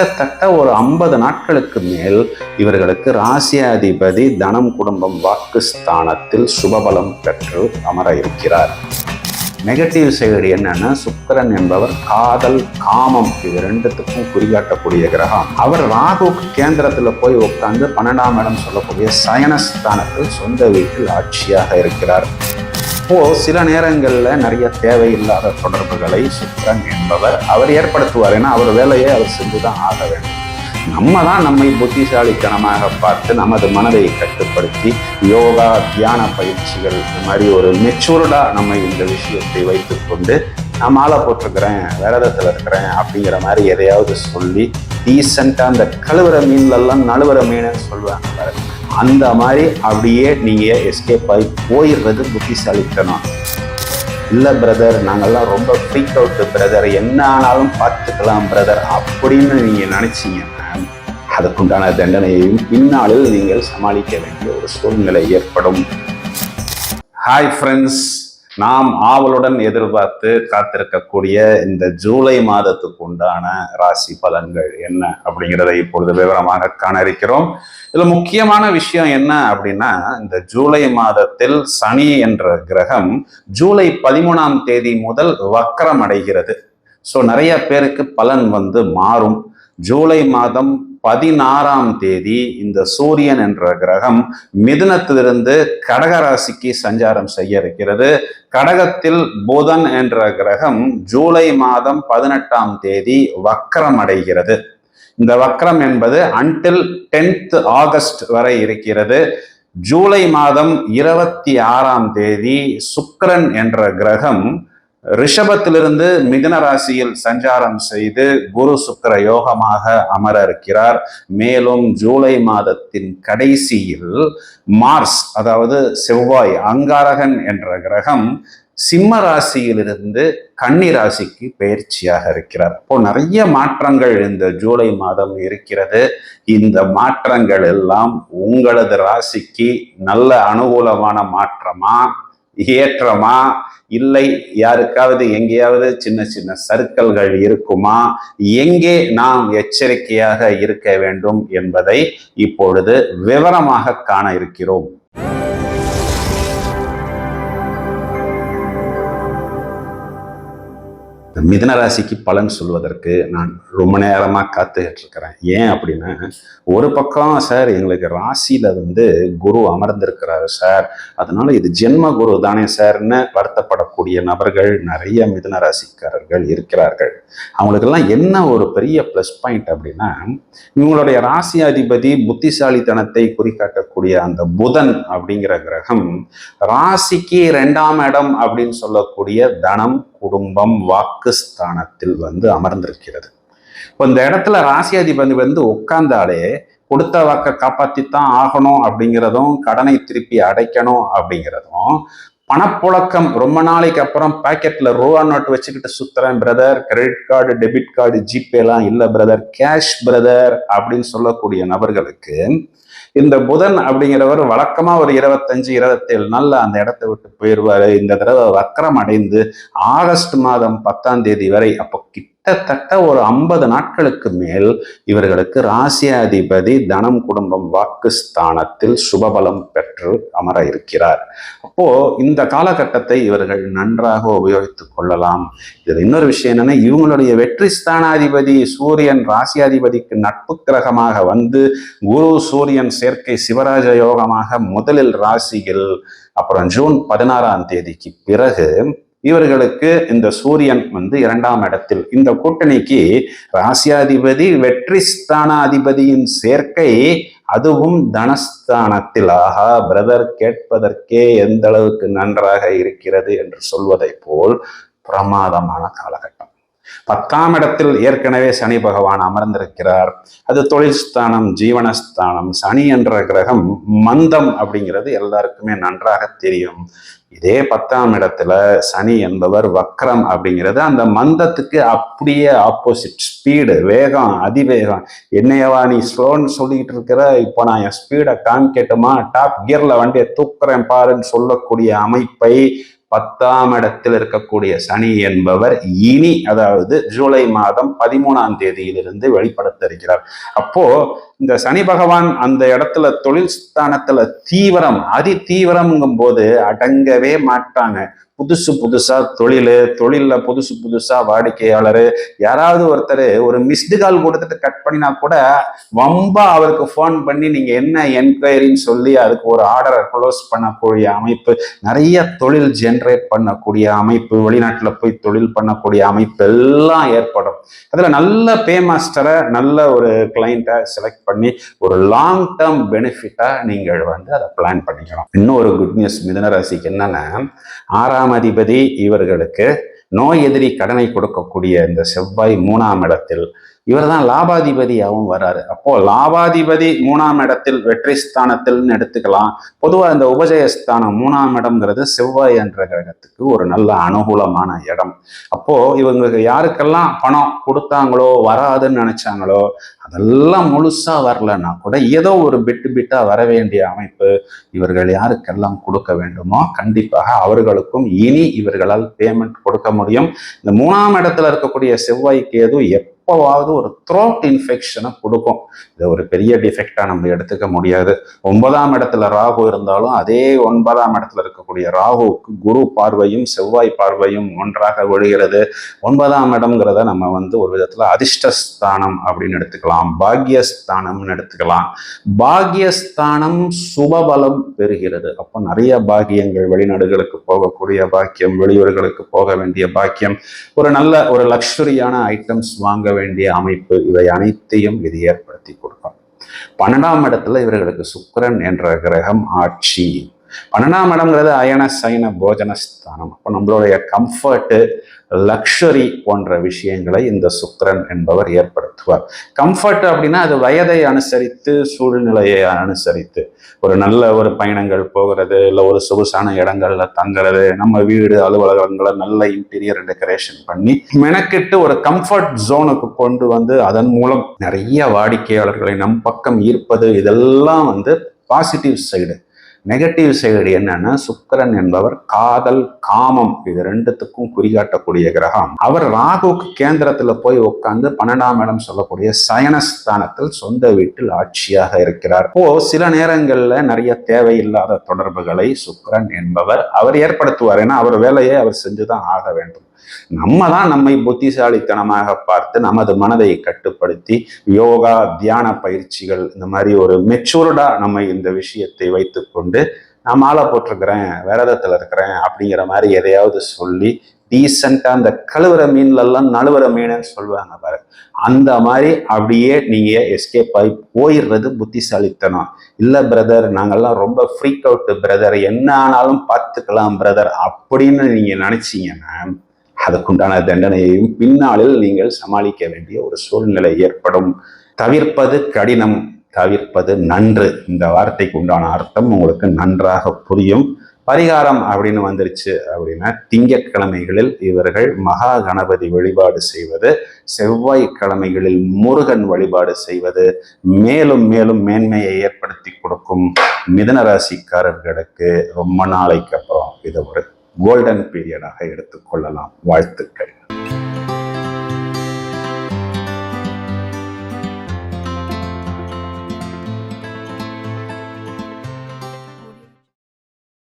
கிட்டத்தட்ட ஒரு ஐம்பது நாட்களுக்கு மேல் இவர்களுக்கு ராசியாதிபதி தனம் குடும்பம் வாக்கு ஸ்தானத்தில் சுபபலம் பெற்று அமர இருக்கிறார். நெகட்டிவ் சைடு என்னன்னா சுக்கரன் என்பவர் காதல் காமம் இது ரெண்டுத்துக்கும் குறிகாட்டக்கூடிய கிரகம். அவர் ராகு கேந்திரத்துல போய் உட்கார்ந்து பன்னெண்டாம் இடம் சொல்லக்கூடிய சயனஸ்தானத்தில் சொந்த வீட்டில் ஆட்சியாக இருக்கிறார். அப்போது சில நேரங்களில் நிறைய தேவையில்லாத தொடர்புகளை சுக்கிரன் என்பவர் அவர் ஏற்படுத்துவார் ஏன்னா அவர் வேலையை அவர் செஞ்சு தான் ஆக வேண்டும் நம்ம தான் நம்மை புத்திசாலித்தனமாக பார்த்து நமது மனதை கட்டுப்படுத்தி யோகா தியான பயிற்சிகள் இந்த மாதிரி ஒரு மெச்சூர்டாக நம்ம இந்த விஷயத்தை வைத்துக்கொண்டு நான் மாலை போட்டிருக்கிறேன் விரதத்தில் இருக்கிறேன் அப்படிங்கிற மாதிரி எதையாவது சொல்லி டீசெண்டாக அந்த கழுவுற மீன்லெல்லாம் நழுவுற மீனுன்னு சொல்லுவாங்க பாருங்க. அந்த மாதிரி அப்படியே நீங்கள் எஸ்கேப் ஆகி போயிடுறது புத்திசாலித்தனம். இல்லை பிரதர் நாங்கள்லாம் ரொம்ப ஃப்ரீக் அவுட்டு பிரதர் என்ன ஆனாலும் பார்த்துக்கலாம் பிரதர் அப்படின்னு நீங்கள் நினச்சிங்கன்னா அதுக்குண்டான தண்டனையையும் பின்னாளில் நீங்கள் சமாளிக்க வேண்டிய ஒரு சூழ்நிலை ஏற்படும். ஹாய் ஃப்ரெண்ட்ஸ் நாம் ஆவலுடன் எதிர்பார்த்து காத்திருக்கக்கூடிய இந்த ஜூலை மாதத்துக்கு உண்டான ராசி பலன்கள் என்ன அப்படிங்கிறத இப்பொழுது விவரமாக காண இருக்கிறோம் இதுல முக்கியமான விஷயம் என்ன அப்படின்னா இந்த ஜூலை மாதத்தில் சனி என்ற கிரகம் ஜூலை பதிமூணாம் தேதி முதல் வக்கரம் அடைகிறது. ஸோ நிறைய பேருக்கு பலன் வந்து மாறும். ஜூலை மாதம் பதினாறாம் தேதி இந்த சூரியன் என்ற கிரகம் மிதுனத்திலிருந்து கடக ராசிக்கு சஞ்சாரம் செய்ய இருக்கிறது. கடகத்தில் புதன் என்ற கிரகம் ஜூலை மாதம் பதினெட்டாம் தேதி வக்கரம் அடைகிறது. இந்த வக்கரம் என்பது அன்டில் டென்த் ஆகஸ்ட் வரை இருக்கிறது. ஜூலை மாதம் இருபத்தி ஆறாம் தேதி சுக்கரன் என்ற கிரகம் ரிஷபத்திலிருந்து மிதன ராசியில் சஞ்சாரம் செய்து குரு சுக்கர யோகமாக அமர இருக்கிறார் மேலும் ஜூலை மாதத்தின் கடைசியில் மார்ஸ் அதாவது செவ்வாய் அங்காரகன் என்ற கிரகம் சிம்ம ராசியிலிருந்து கன்னி ராசிக்கு பயிற்சியாக இருக்கிறார். இப்போ நிறைய மாற்றங்கள் இந்த ஜூலை மாதம் இருக்கிறது. இந்த மாற்றங்கள் எல்லாம் உங்களது ராசிக்கு நல்ல அனுகூலமான மாற்றமா? ஏற்றமா? இல்லை யாருக்காவது எங்கேயாவது சின்ன சின்ன சர்க்கல்கள் இருக்குமா? எங்கே நாம் எச்சரிக்கையாக இருக்க வேண்டும் என்பதை இப்பொழுது விவரமாக காண இருக்கிறோம். மிதன ராசிக்கு பலன் சொல்வதற்கு நான் ரொம்ப நேரமாக காத்துக்கிட்டு இருக்கிறேன் ஏன் அப்படின்னா ஒரு பக்கம் சார் எங்களுக்கு ராசியில் வந்து குரு அமர்ந்திருக்கிறாரு சார். அதனால இது ஜென்ம குரு தானே சார்னு வருத்தப்படக்கூடிய நபர்கள் நிறைய மிதன ராசிக்காரர்கள் இருக்கிறார்கள். அவங்களுக்கெல்லாம் என்ன ஒரு பெரிய ப்ளஸ் பாயிண்ட் அப்படின்னா இவங்களுடைய ராசி அதிபதி புத்திசாலித்தனத்தை குறிக்காட்டக்கூடிய அந்த புதன் அப்படிங்கிற கிரகம் ராசிக்கு ரெண்டாம் இடம் அப்படின்னு சொல்லக்கூடிய தனம் குடும்பம் வாக்குஸ்தானத்தில் வந்து அமர்ந்திருக்கிறது. இப்போ இந்த இடத்துல ராசியாதிபதி வந்து உட்கார்ந்தாலே கொடுத்த வாக்கை காப்பாற்றித்தான் ஆகணும் அப்படிங்கிறதும் கடனை திருப்பி அடைக்கணும் அப்படிங்கிறதும் பணப்புழக்கம் ரொம்ப நாளைக்கு அப்புறம் பாக்கெட்ல ரூபா நோட் வச்சுக்கிட்டு சுத்துறேன் brother credit card debit card ஜிபேலாம் இல்லை பிரதர் கேஷ் பிரதர் அப்படின்னு சொல்லக்கூடிய நபர்களுக்கு இந்த புதன் அப்படிங்கிறவர் வழக்கமா ஒரு இருபத்தஞ்சு இருபத்தேழு நாள்ல அந்த இடத்தை விட்டு போயிடுவாரு. இந்த தடவை வக்கரம் அடைந்து ஆகஸ்ட் மாதம் பத்தாம் தேதி வரை அப்போ கிட்டத்தட்ட ஒரு ஐம்பது நாட்களுக்கு மேல் இவர்களுக்கு ராசியாதிபதி தனம் குடும்பம் வாக்கு ஸ்தானத்தில் சுபபலம் பெற்று அமர இருக்கிறார். அப்போ இந்த காலகட்டத்தை இவர்கள் நன்றாக உபயோகித்துக் கொள்ளலாம். இதில் இன்னொரு விஷயம் என்னன்னா இவங்களுடைய வெற்றி ஸ்தானாதிபதி சூரியன் ராசியாதிபதிக்கு நட்பு கிரகமாக வந்து குரு சூரியன் சேர்க்கை சிவராஜ யோகமாக முதலில் ராசியில் அப்புறம் ஜூன் பதினாறாம் தேதிக்கு பிறகு இவர்களுக்கு இந்த சூரியன் வந்து இரண்டாம் இடத்தில். இந்த கூட்டணிக்கு ராசியாதிபதி வெற்றி ஸ்தானாதிபதியின் சேர்க்கை அதுவும் தனஸ்தானத்தில். ஆகா பிரதர் கேட்பதற்கே எந்த அளவுக்கு நன்றாக இருக்கிறது என்று சொல்வதை போல் பிரமாதமான காலகட்டம். பத்தாம் இடத்தில் ஏற்கனவே சனி பகவான் அமர்ந்திருக்கிறார். அது தொழில் ஸ்தானம் ஜீவனஸ்தானம் சனி என்ற கிரகம் மந்தம் அப்படிங்கிறது எல்லாருக்குமே நன்றாக தெரியும். இதே பத்தாம் இடத்துல சனி என்பவர் வக்ரம் அப்படிங்கிறது அந்த மந்தத்துக்கு அப்படியே ஆப்போசிட் ஸ்பீடு வேகம் அதிவேகம். என்னையவா நீ ஸ்லோன்னு சொல்லிட்டு இருக்கிற இப்போ நான் என் ஸ்பீடை காமிக்கட்டுமா? டாப் கியர்ல வண்டியை தூக்குறேன் பாருன்னு சொல்லக்கூடிய அமைப்பை பத்தாம் இடத்தில் இருக்கக்கூடிய சனி என்பவர் இனி அதாவது ஜூலை மாதம் பதிமூணாம் தேதியிலிருந்து வெளிப்படுத்த இருக்கிறார் அப்போ இந்த சனி பகவான் அந்த இடத்துல தொழில் ஸ்தானத்துல தீவிரம் அதி தீவிரம்ங்கும் போது அடங்கவே மாட்டாங்க. புதுசு புதுசாக தொழில் தொழிலில் புதுசு புதுசாக வாடிக்கையாளர். யாராவது ஒருத்தர் ஒரு மிஸ்டு கால் கொடுத்துட்டு கட் பண்ணினா கூட வம்பா அவருக்கு ஃபோன் பண்ணி நீங்கள் என்ன என்கொயரின்னு சொல்லி அதுக்கு ஒரு ஆர்டரை க்ளோஸ் பண்ணக்கூடிய அமைப்பு நிறைய தொழில் ஜென்ரேட் பண்ணக்கூடிய அமைப்பு வெளிநாட்டில் போய் தொழில் பண்ணக்கூடிய அமைப்பு எல்லாம் ஏற்படும். அதில் நல்ல பே மாஸ்டரை நல்ல ஒரு கிளைண்ட்டை செலக்ட் பண்ணி ஒரு லாங் டேர்ம் பெனிஃபிட்டாக நீங்கள் வந்து அதை பிளான் பண்ணிக்கலாம். இன்னும் ஒரு குட் நியூஸ் மிதன ராசிக்கு என்னென்னா ஆறாம் அதிபதி இவர்களுக்கு நோய் எதிரி கடனை கொடுக்கக்கூடிய இந்த செவ்வாய் மூணாம் இடத்தில் இவர் தான் லாபாதிபதியாகவும் வராரு அப்போ லாபாதிபதி மூணாம் இடத்தில் வெற்றி ஸ்தானத்தில்னு எடுத்துக்கலாம். பொதுவாக இந்த உபஜயஸ்தானம் மூணாம் இடம்ங்கிறது செவ்வாய் என்ற கிரகத்துக்கு ஒரு நல்ல அனுகூலமான இடம். அப்போ இவங்களுக்கு யாருக்கெல்லாம் பணம் கொடுத்தாங்களோ வராதுன்னு நினைச்சாங்களோ அதெல்லாம் முழுசா வரலன்னா கூட ஏதோ ஒரு பிட்டு பிட்டா வர வேண்டிய அமைப்பு இவர்கள் யாருக்கெல்லாம் கொடுக்க வேண்டுமோ கண்டிப்பாக அவர்களுக்கும் இனி இவர்களால் பேமெண்ட் கொடுக்க முடியும். இந்த மூணாம் இடத்துல இருக்கக்கூடிய செவ்வாய்க்கு கேது எப்போவாவது ஒரு த்ரோட் இன்ஃபெக்ஷனை கொடுக்கும். இது ஒரு பெரிய டிஃபெக்டாக நம்ம எடுத்துக்க முடியாது. ஒன்பதாம் இடத்துல ராகு இருந்தாலும் அதே ஒன்பதாம் இடத்துல இருக்கக்கூடிய ராகுவுக்கு குரு பார்வையும் செவ்வாய் பார்வையும் ஒன்றாக விழுகிறது. ஒன்பதாம் இடம்ங்கிறத நம்ம வந்து ஒரு விதத்தில் அதிர்ஷ்டஸ்தானம் அப்படின்னு எடுத்துக்கலாம். பாக்யஸ்தானம்னு எடுத்துக்கலாம். பாக்யஸ்தானம் சுபபலம் பெறுகிறது. அப்போ நிறைய பாக்கியங்கள் வெளிநாடுகளுக்கு போகக்கூடிய பாக்கியம் வெளியூர்களுக்கு போக வேண்டிய பாக்கியம். ஒரு நல்ல ஒரு லக்ஸுரியான ஐட்டம்ஸ் வாங்க வேண்டிய அமைப்பு இவை அனைத்தையும் இது ஏற்படுத்தி கொடுக்கும். பன்னெண்டாம் இடத்துல இவர்களுக்கு சுக்கிரன் என்ற கிரகம் ஆட்சி. பன்னெண்டாம் இடம்ங்கிறது அயன சயன போஜனஸ்தானம் அப்போ நம்மளுடைய கம்ஃபர்ட்டு லக்ஷரி போன்ற விஷயங்களை இந்த சுக்கரன் என்பவர் ஏற்படுத்துவார். கம்ஃபர்ட் அப்படின்னா அது வயதை அனுசரித்து சூழ்நிலையை அனுசரித்து. ஒரு நல்ல ஒரு பயணங்கள் போகிறது இல்லை ஒரு சொகுசான இடங்கள்ல தங்குறது நம்ம வீடு அலுவலகங்களை நல்ல இன்டீரியர் டெக்கரேஷன் பண்ணி மெனக்கிட்டு ஒரு கம்ஃபர்ட் ஜோனுக்கு கொண்டு வந்து அதன் மூலம் நிறைய வாடிக்கையாளர்களை நம் பக்கம் ஈர்ப்பது இதெல்லாம் வந்து பாசிட்டிவ் சைடு நெகட்டிவ் சைடு என்னன்னா சுக்கரன் என்பவர் காதல் காமம் இது ரெண்டுத்துக்கும் குறிகாட்டக்கூடிய கிரகம். அவர் ராகுக்கு கேந்திரத்துல போய் உட்கார்ந்து பன்னெண்டாம் இடம் சொல்லக்கூடிய சயனஸ்தானத்தில் சொந்த வீட்டில் ஆட்சியாக இருக்கிறார். ஓ சில நேரங்கள்ல நிறைய தேவையில்லாத தொடர்புகளை சுக்கரன் என்பவர் அவர் ஏற்படுத்துவார். ஏன்னா அவர் வேலையை அவர் செஞ்சுதான் ஆக வேண்டும். நம்ம தான் நம்மை புத்திசாலித்தனமாக பார்த்து நமது மனதை கட்டுப்படுத்தி யோகா தியான பயிற்சிகள் இந்த மாதிரி ஒரு மெச்சூர்டா நம்ம இந்த விஷயத்தை வைத்துக்கொண்டு நான் மாலை போட்டிருக்கிறேன் விரதத்துல இருக்கிறேன் அப்படிங்கிற மாதிரி எதையாவது சொல்லி டீசெண்டா அந்த கழுவுற மீன்லெல்லாம் நழுவுற மீனுன்னு சொல்லுவாங்க பாரு. அந்த மாதிரி அப்படியே நீங்க எஸ்கேப் ஆகி போயிடுறது புத்திசாலித்தனம். இல்ல பிரதர் நாங்கெல்லாம் ரொம்ப ஃப்ரீக் அவுட் பிரதர் என்ன ஆனாலும் பார்த்துக்கலாம் பிரதர் அப்படின்னு நீங்க நினைச்சீங்கன்னா அதற்குண்டான தண்டனையையும் பின்னாளில் நீங்கள் சமாளிக்க வேண்டிய ஒரு சூழ்நிலை ஏற்படும். தவிர்ப்பது கடினம் தவிர்ப்பது நன்று. இந்த வார்த்தைக்கு உண்டான அர்த்தம் உங்களுக்கு நன்றாக புரியும். பரிகாரம் அப்படின்னு வந்துருச்சு அப்படின்னா திங்கட்கிழமைகளில் இவர்கள் மகா கணபதி வழிபாடு செய்வது செவ்வாய்க்கிழமைகளில் முருகன் வழிபாடு செய்வது மேலும் மேலும் மேன்மையை ஏற்படுத்தி கொடுக்கும் மிதன ராசிக்காரர்களுக்கு ரொம்ப நாளைக்கு அப்புறம் இது ஒரு கோல்டன் பீரியடாக எடுத்துக்கொள்ளலாம். வாழ்த்துக்கள்.